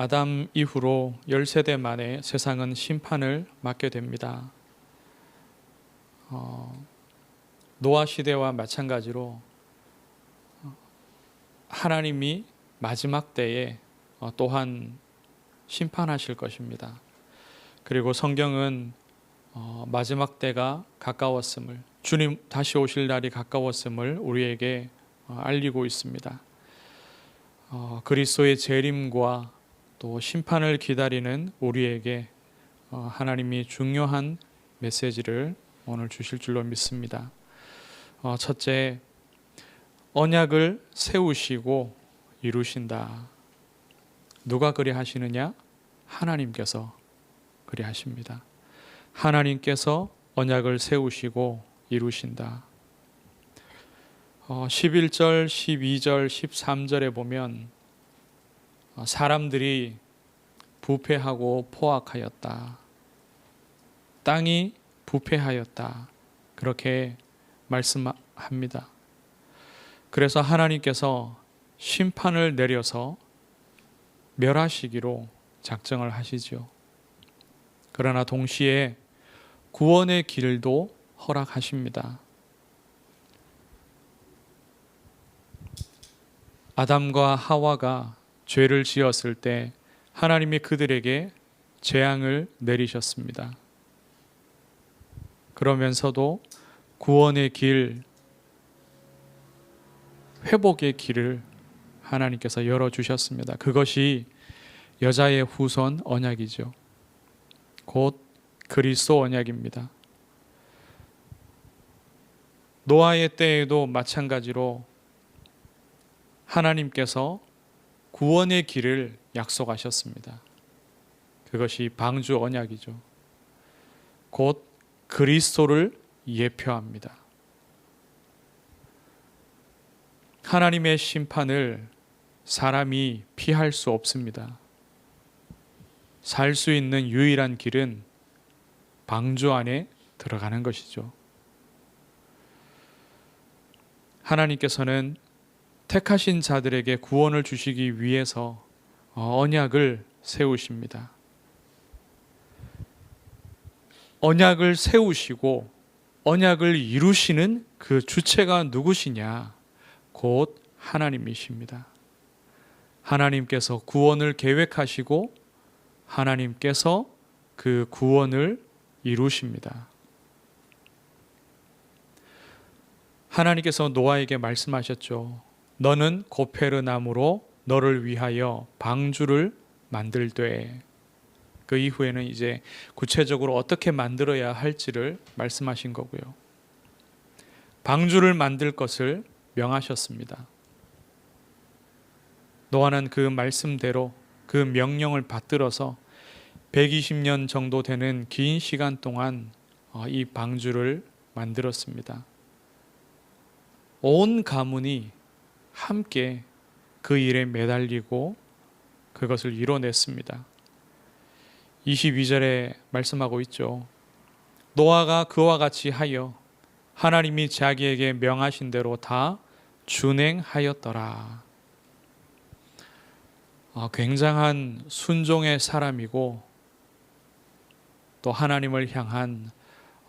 아담 이후로 10세대 만에 세상은 심판을 맞게 됩니다. 어, 노아 시대와 마찬가지로 어, 하나님이 마지막 때에 어, 또한 심판하실 것입니다. 그리고 성경은 어, 마지막 때가 가까웠음을 주님 다시 오실 날이 가까웠음을 우리에게 어, 알리고 있습니다. 어, 그리스도의 재림과 또 심판을 기다리는 우리에게 어, 하나님이 중요한 메시지를 오늘 주실 줄로 믿습니다. 어, 첫째, 언약을 세우시고 이루신다. 누가 그리 하시느냐? 하나님께서 그리 하십니다. 하나님께서 언약을 세우시고 이루신다. 어, 11절, 12절, 13절에 보면 어, 사람들이 부패하고 포악하였다. 땅이 부패하였다. 그렇게 말씀합니다. 그래서 하나님께서 심판을 내려서 멸하시기로 작정을 하시지요. 그러나 동시에 구원의 길도 허락하십니다. 아담과 하와가 죄를 지었을 때 하나님이 그들에게 재앙을 내리셨습니다. 그러면서도 구원의 길, 회복의 길을 하나님께서 열어주셨습니다. 그것이 여자의 후손 언약이죠. 곧 그리스도 언약입니다. 노아의 때에도 마찬가지로 하나님께서 구원의 길을 약속하셨습니다. 그것이 방주 언약이죠. 곧 그리스도를 예표합니다. 하나님의 심판을 사람이 피할 수 없습니다. 살 수 있는 유일한 길은 방주 안에 들어가는 것이죠. 하나님께서는 택하신 자들에게 구원을 주시기 위해서 언약을 세우십니다. 언약을 세우시고 언약을 이루시는 그 주체가 누구시냐? 곧 하나님이십니다. 하나님께서 구원을 계획하시고 하나님께서 그 구원을 이루십니다. 하나님께서 노아에게 말씀하셨죠. 너는 고페르 나무로 너를 위하여 방주를 만들되 그 이후에는 이제 구체적으로 어떻게 만들어야 할지를 말씀하신 거고요. 방주를 만들 것을 명하셨습니다. 노아는 그 말씀대로 그 명령을 받들어서 120년 정도 되는 긴 시간 동안 어, 이 방주를 만들었습니다. 온 가문이 함께 그 일에 매달리고 그것을 이뤄냈습니다. 22절에 말씀하고 있죠. 노아가 그와 같이 하여 하나님이 자기에게 명하신 대로 다 준행하였더라. 아, 굉장한 순종의 사람이고 또 하나님을 향한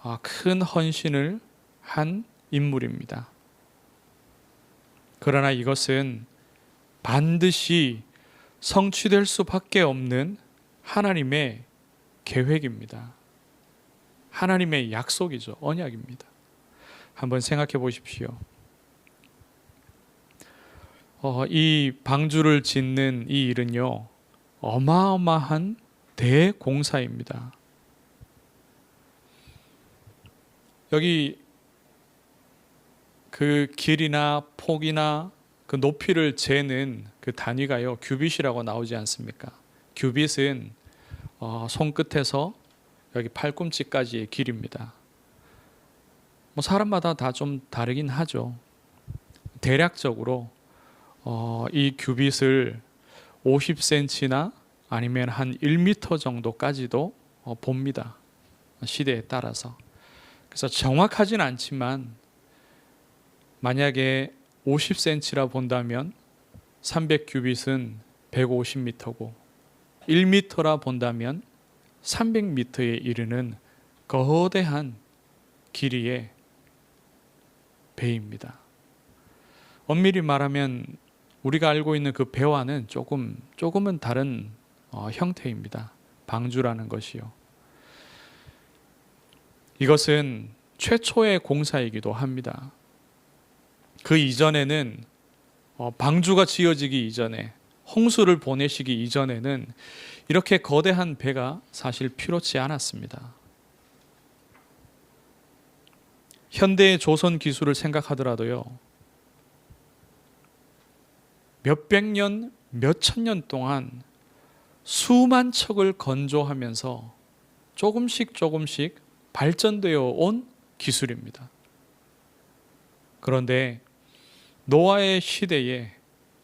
아, 큰 헌신을 한 인물입니다. 그러나 이것은 반드시 성취될 수밖에 없는 하나님의 계획입니다. 하나님의 약속이죠. 언약입니다. 한번 생각해 보십시오. 어, 이 방주를 짓는 이 일은요, 어마어마한 대공사입니다. 여기 그 길이나 폭이나 그 높이를 재는 그 단위가요, 규빗이라고 나오지 않습니까? 규빗은 어, 손끝에서 여기 팔꿈치까지의 길입니다. 뭐 사람마다 다 좀 다르긴 하죠. 대략적으로 어, 이 규빗을 50cm나 아니면 한 1m 정도까지도 어, 봅니다. 시대에 따라서. 그래서 정확하진 않지만 만약에 50cm라 본다면 300규빗은 150m고 1m라 본다면 300m에 이르는 거대한 길이의 배입니다. 엄밀히 말하면 우리가 알고 있는 그 배와는 조금 조금은 다른 어, 형태입니다. 방주라는 것이요. 이것은 최초의 공사이기도 합니다. 그 이전에는 어, 방주가 지어지기 이전에 홍수를 보내시기 이전에는 이렇게 거대한 배가 사실 필요치 않았습니다. 현대의 조선 기술을 생각하더라도요. 몇백 년, 몇천 년 동안 수만 척을 건조하면서 조금씩 조금씩 발전되어 온 기술입니다. 그런데 노아의 시대에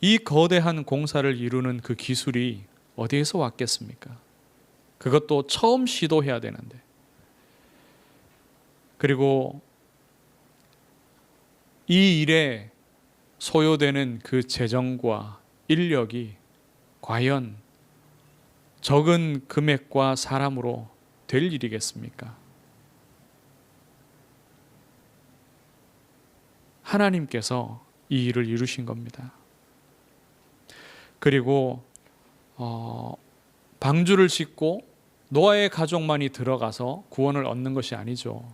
이 거대한 공사를 이루는 그 기술이 어디에서 왔겠습니까? 그것도 처음 시도해야 되는데. 그리고 이 일에 소요되는 그 재정과 인력이 과연 적은 금액과 사람으로 될 일이겠습니까? 하나님께서 이 일을 이루신 겁니다. 그리고 어, 방주를 짓고 노아의 가족만이 들어가서 구원을 얻는 것이 아니죠.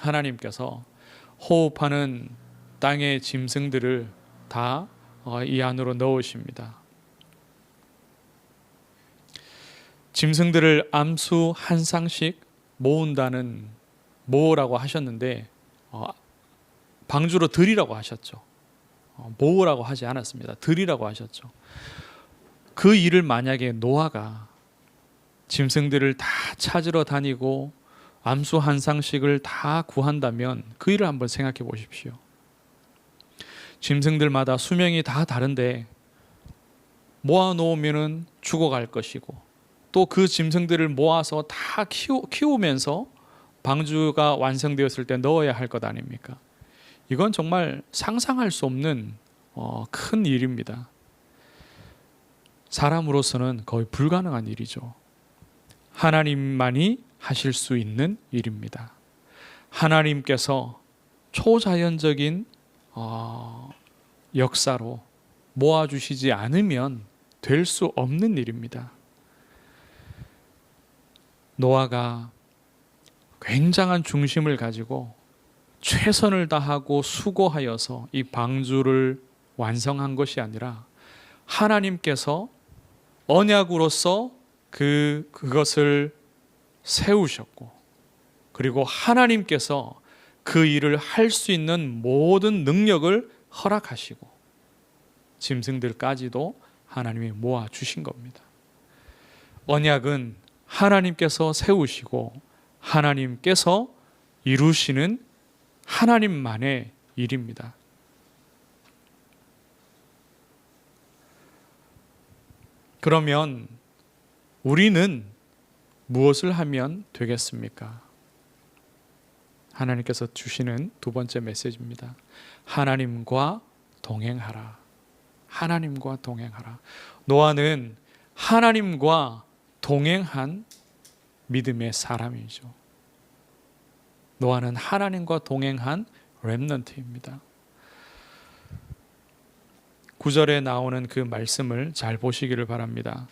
하나님께서 호흡하는 땅의 짐승들을 다 이 안으로 넣으십니다. 짐승들을 암수 한 쌍씩 모은다는 모으라고 하셨는데 어, 방주로 들이라고 하셨죠. 어, 모으라고 하지 않았습니다. 들이라고 하셨죠. 그 일을 만약에 노아가 짐승들을 다 찾으러 다니고 암수 한 쌍씩을 다 구한다면 그 일을 한번 생각해 보십시오. 짐승들마다 수명이 다 다른데 모아 놓으면은 죽어갈 것이고 또 그 짐승들을 모아서 다 키우, 키우면서 방주가 완성되었을 때 넣어야 할 것 아닙니까? 이건 정말 상상할 수 없는 어, 큰 일입니다. 사람으로서는 거의 불가능한 일이죠. 하나님만이 하실 수 있는 일입니다. 하나님께서 초자연적인 어, 역사로 모아주시지 않으면 될 수 없는 일입니다. 노아가 굉장한 중심을 가지고 최선을 다하고 수고하여서 이 방주를 완성한 것이 아니라 하나님께서 언약으로서 그 그것을 세우셨고 그리고 하나님께서 그 일을 할 수 있는 모든 능력을 허락하시고 짐승들까지도 하나님이 모아 주신 겁니다. 언약은 하나님께서 세우시고 하나님께서 이루시는 하나님만의 일입니다. 그러면 우리는 무엇을 하면 되겠습니까? 하나님께서 주시는 두 번째 메시지입니다. 하나님과 동행하라. 하나님과 동행하라. 노아는 하나님과 동행한 믿음의 사람이죠. 노아는 하나님과 동행한 렘넌트입니다. 9절에 나오는 그 말씀을 잘 보시기를 바랍니다.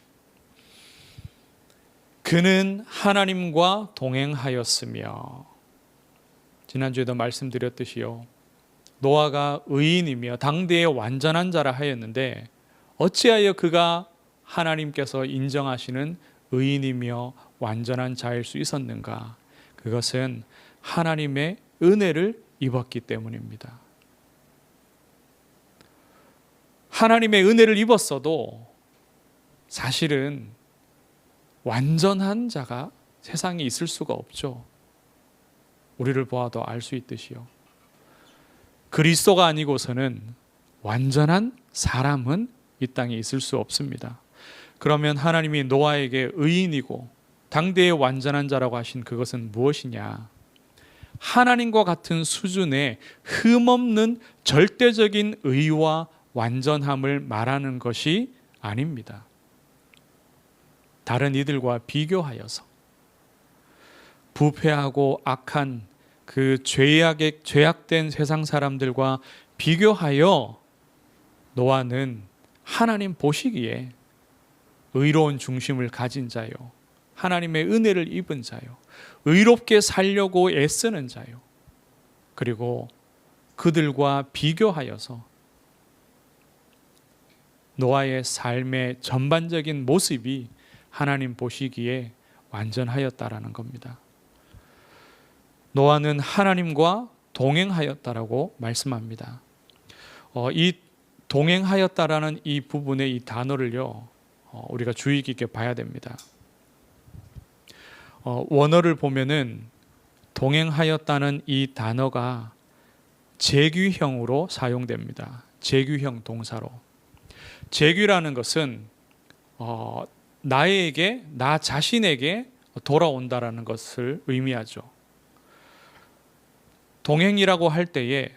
그는 하나님과 동행하였으며 지난주에도 말씀드렸듯이요. 노아가 의인이며 당대의 완전한 자라 하였는데 어찌하여 그가 하나님께서 인정하시는 의인이며 완전한 자일 수 있었는가? 그것은 하나님의 은혜를 입었기 때문입니다. 하나님의 은혜를 입었어도 사실은 완전한 자가 세상에 있을 수가 없죠. 우리를 보아도 알 수 있듯이요. 그리스도가 아니고서는 완전한 사람은 이 땅에 있을 수 없습니다. 그러면 하나님이 노아에게 의인이고 당대의 완전한 자라고 하신 그것은 무엇이냐? 하나님과 같은 수준의 흠없는 절대적인 의와 완전함을 말하는 것이 아닙니다. 다른 이들과 비교하여서 부패하고 악한 그 죄악에 죄악된 세상 사람들과 비교하여 노아는 하나님 보시기에 의로운 중심을 가진 자요. 하나님의 은혜를 입은 자요. 의롭게 살려고 애쓰는 자요. 그리고 그들과 비교하여서 노아의 삶의 전반적인 모습이 하나님 보시기에 완전하였다라는 겁니다. 노아는 하나님과 동행하였다라고 말씀합니다. 어, 이 동행하였다라는 이 부분의 이 단어를요, 어, 우리가 주의 깊게 봐야 됩니다. 어, 원어를 보면은 동행하였다는 이 단어가 재규형으로 사용됩니다. 재규형 동사로. 재규라는 것은 어, 나에게 나 자신에게 돌아온다라는 것을 의미하죠. 동행이라고 할 때에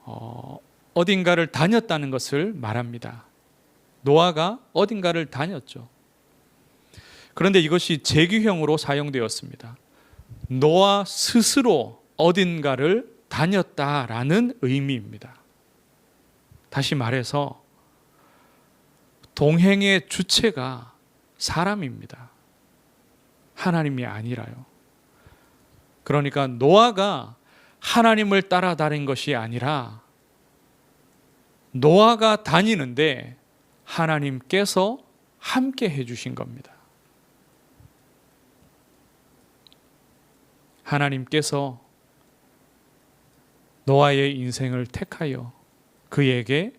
어, 어딘가를 다녔다는 것을 말합니다. 노아가 어딘가를 다녔죠. 그런데 이것이 재규형으로 사용되었습니다. 노아 스스로 어딘가를 다녔다라는 의미입니다. 다시 말해서 동행의 주체가 사람입니다. 하나님이 아니라요. 그러니까 노아가 하나님을 따라 다닌 것이 아니라 노아가 다니는데 하나님께서 함께 해주신 겁니다. 하나님께서 노아의 인생을 택하여 그에게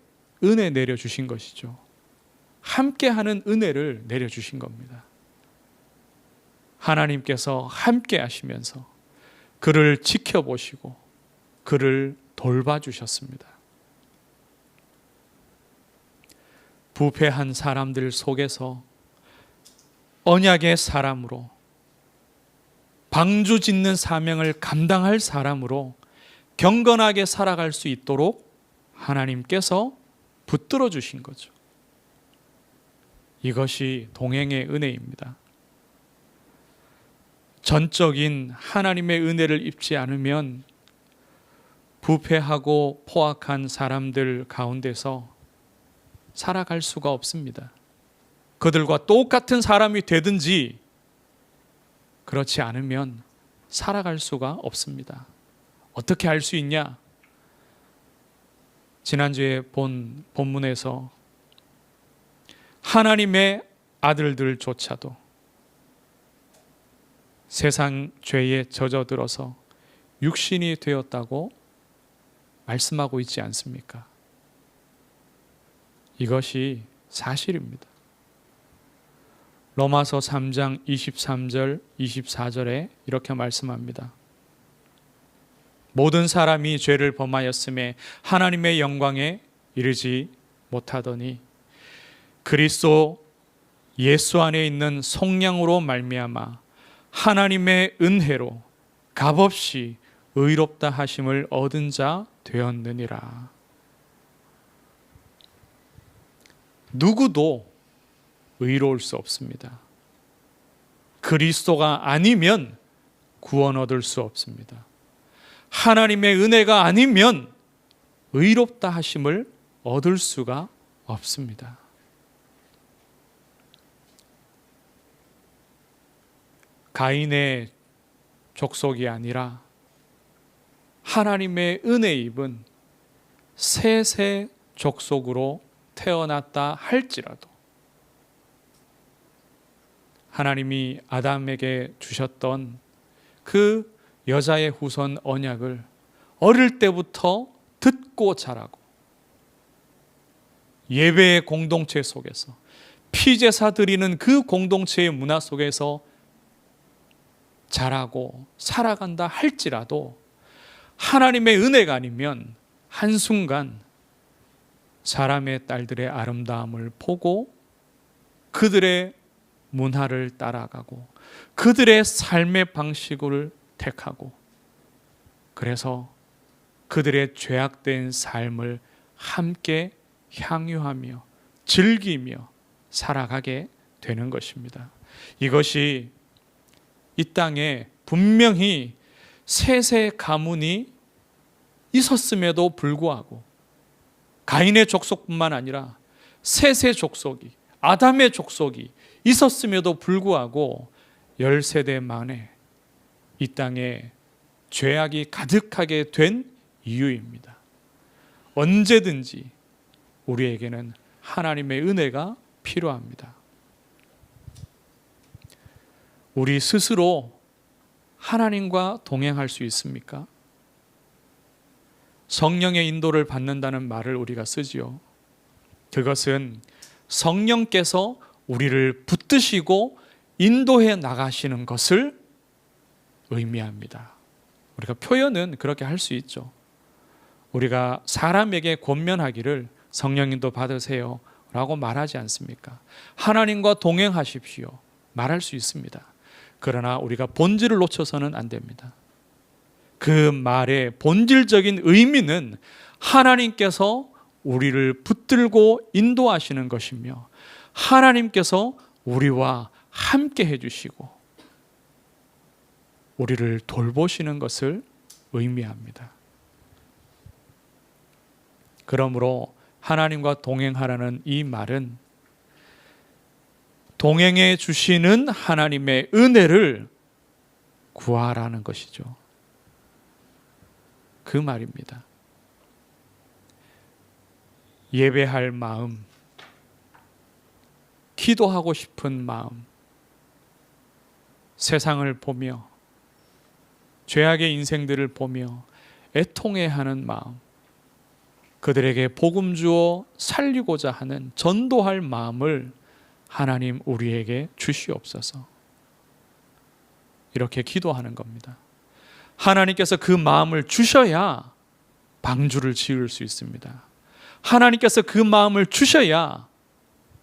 은혜 내려주신 것이죠. 함께하는 은혜를 내려주신 겁니다. 하나님께서 함께 하시면서 그를 지켜보시고 그를 돌봐주셨습니다. 부패한 사람들 속에서 언약의 사람으로 방주 짓는 사명을 감당할 사람으로 경건하게 살아갈 수 있도록 하나님께서 붙들어 주신 거죠. 이것이 동행의 은혜입니다. 전적인 하나님의 은혜를 입지 않으면 부패하고 포악한 사람들 가운데서 살아갈 수가 없습니다. 그들과 똑같은 사람이 되든지 그렇지 않으면 살아갈 수가 없습니다. 어떻게 할수 있냐? 지난주에 본 본문에서 하나님의 아들들조차도 세상 죄에 젖어들어서 육신이 되었다고 말씀하고 있지 않습니까? 이것이 사실입니다. 로마서 3장 23절 24절에 이렇게 말씀합니다. 모든 사람이 죄를 범하였음에 하나님의 영광에 이르지 못하더니 그리스도 예수 안에 있는 성령으로 말미암아 하나님의 은혜로 값없이 의롭다 하심을 얻은 자 되었느니라. 누구도 의로울 수 없습니다. 그리스도가 아니면 구원 얻을 수 없습니다. 하나님의 은혜가 아니면 의롭다 하심을 얻을 수가 없습니다. 가인의 족속이 아니라 하나님의 은혜 입은 셋의 족속으로 태어났다 할지라도 하나님이 아담에게 주셨던 그 여자의 후손 언약을 어릴 때부터 듣고 자라고 예배의 공동체 속에서 피제사 드리는 그 공동체의 문화 속에서 자라고 살아간다 할지라도 하나님의 은혜가 아니면 한순간 사람의 딸들의 아름다움을 보고 그들의 문화를 따라가고 그들의 삶의 방식을 택하고 그래서 그들의 죄악된 삶을 함께 향유하며 즐기며 살아가게 되는 것입니다. 이것이 이 땅에 분명히 셋의 가문이 있었음에도 불구하고 가인의 족속뿐만 아니라 셋의 족속이 아담의 족속이 있었음에도 불구하고 열 세대 만에 이 땅에 죄악이 가득하게 된 이유입니다. 언제든지 우리에게는 하나님의 은혜가 필요합니다. 우리 스스로 하나님과 동행할 수 있습니까? 성령의 인도를 받는다는 말을 우리가 쓰지요. 그것은 성령께서 우리를 붙드시고 인도해 나가시는 것을 의미합니다. 우리가 표현은 그렇게 할 수 있죠. 우리가 사람에게 권면하기를 성령인도 받으세요 라고 말하지 않습니까? 하나님과 동행하십시오. 말할 수 있습니다. 그러나 우리가 본질을 놓쳐서는 안 됩니다. 그 말의 본질적인 의미는 하나님께서 우리를 붙들고 인도하시는 것이며 하나님께서 우리와 함께 해주시고 우리를 돌보시는 것을 의미합니다. 그러므로 하나님과 동행하라는 이 말은 동행해 주시는 하나님의 은혜를 구하라는 것이죠. 그 말입니다. 예배할 마음, 기도하고 싶은 마음, 세상을 보며 죄악의 인생들을 보며 애통해 하는 마음, 그들에게 복음 주어 살리고자 하는 전도할 마음을 하나님 우리에게 주시옵소서. 이렇게 기도하는 겁니다. 하나님께서 그 마음을 주셔야 방주를 지을 수 있습니다. 하나님께서 그 마음을 주셔야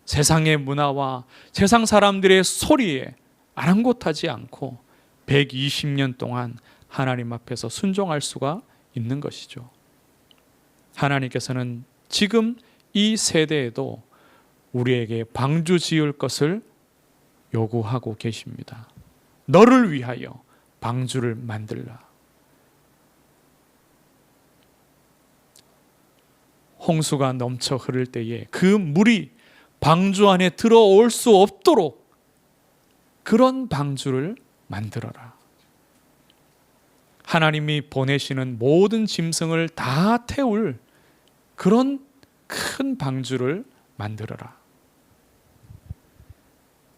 세상의 문화와 세상 사람들의 소리에 아랑곳하지 않고 120년 동안 하나님 앞에서 순종할 수가 있는 것이죠. 하나님께서는 지금 이 세대에도 우리에게 방주 지을 것을 요구하고 계십니다. 너를 위하여 방주를 만들라. 홍수가 넘쳐 흐를 때에 그 물이 방주 안에 들어올 수 없도록 그런 방주를 만들어라. 하나님이 보내시는 모든 짐승을 다 태울 그런 큰 방주를 만들어라.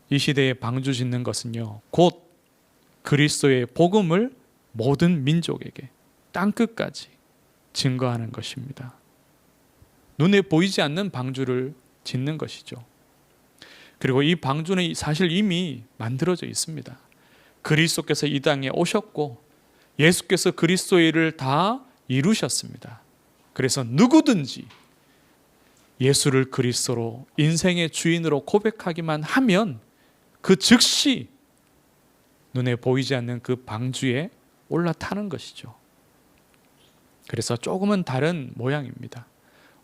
이 시대에 방주 짓는 것은요, 곧 그리스도의 복음을 모든 민족에게 땅 끝까지 증거하는 것입니다. 눈에 보이지 않는 방주를 짓는 것이죠. 그리고 이 방주는 사실 이미 만들어져 있습니다. 그리스도께서 이 땅에 오셨고 예수께서 그리스도의 일을 다 이루셨습니다. 그래서 누구든지 예수를 그리스도로 인생의 주인으로 고백하기만 하면 그 즉시 눈에 보이지 않는 그 방주에 올라타는 것이죠. 그래서 조금은 다른 모양입니다.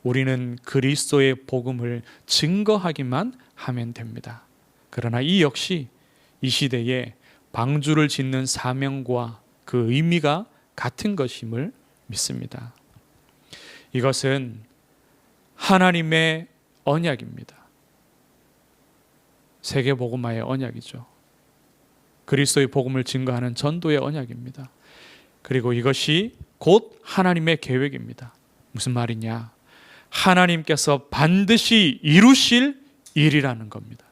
우리는 그리스도의 복음을 증거하기만 하면 됩니다. 그러나 이 역시 이 시대에 방주를 짓는 사명과 그 의미가 같은 것임을 믿습니다. 이것은 하나님의 언약입니다. 세계 복음화의 언약이죠. 그리스도의 복음을 증거하는 전도의 언약입니다. 그리고 이것이 곧 하나님의 계획입니다. 무슨 말이냐? 하나님께서 반드시 이루실 일이라는 겁니다.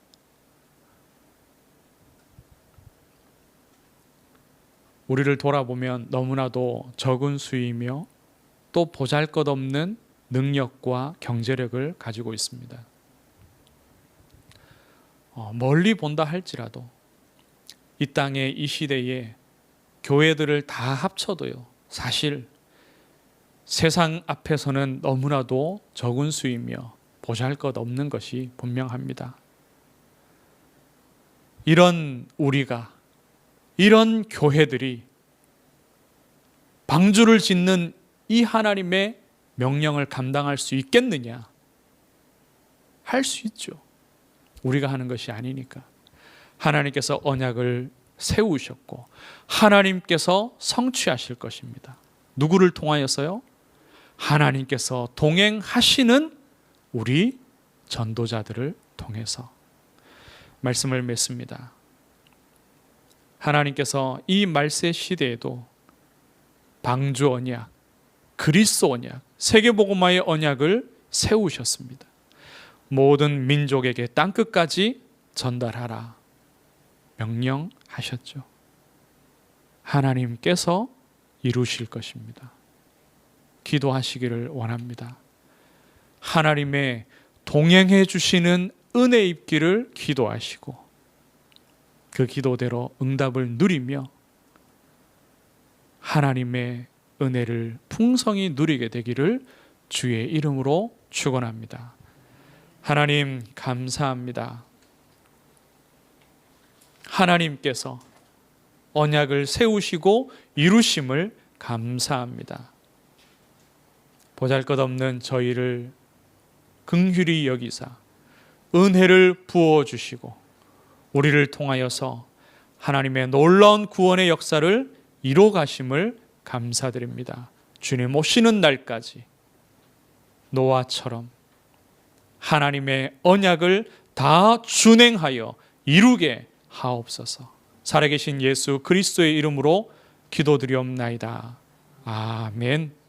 우리를 돌아보면 너무나도 적은 수이며 또 보잘 것 없는 능력과 경제력을 가지고 있습니다. 어, 멀리 본다 할지라도 이 땅의 이 시대에 교회들을 다 합쳐도요. 사실 세상 앞에서는 너무나도 적은 수이며 보잘 것 없는 것이 분명합니다. 이런 우리가 이런 교회들이 방주를 짓는 이 하나님의 명령을 감당할 수 있겠느냐? 할 수 있죠. 우리가 하는 것이 아니니까. 하나님께서 언약을 세우셨고 하나님께서 성취하실 것입니다. 누구를 통하여서요? 하나님께서 동행하시는 우리 전도자들을 통해서 말씀을 맺습니다. 하나님께서 이 말세 시대에도 방주 언약, 그리스도 언약, 세계복음화의 언약을 세우셨습니다. 모든 민족에게 땅 끝까지 전달하라 명령하셨죠. 하나님께서 이루실 것입니다. 기도하시기를 원합니다. 하나님의 동행해 주시는 은혜 입기를 기도하시고 그 기도대로 응답을 누리며 하나님의 은혜를 풍성히 누리게 되기를 주의 이름으로 축원합니다. 하나님 감사합니다. 하나님께서 언약을 세우시고 이루심을 감사합니다. 보잘것없는 저희를 긍휼히 여기사 은혜를 부어 주시고 우리를 통하여서 하나님의 놀라운 구원의 역사를 이뤄 가심을 감사드립니다. 주님 오시는 날까지 노아처럼 하나님의 언약을 다 준행하여 이루게 하옵소서. 살아계신 예수 그리스도의 이름으로 기도드리옵나이다. 아멘.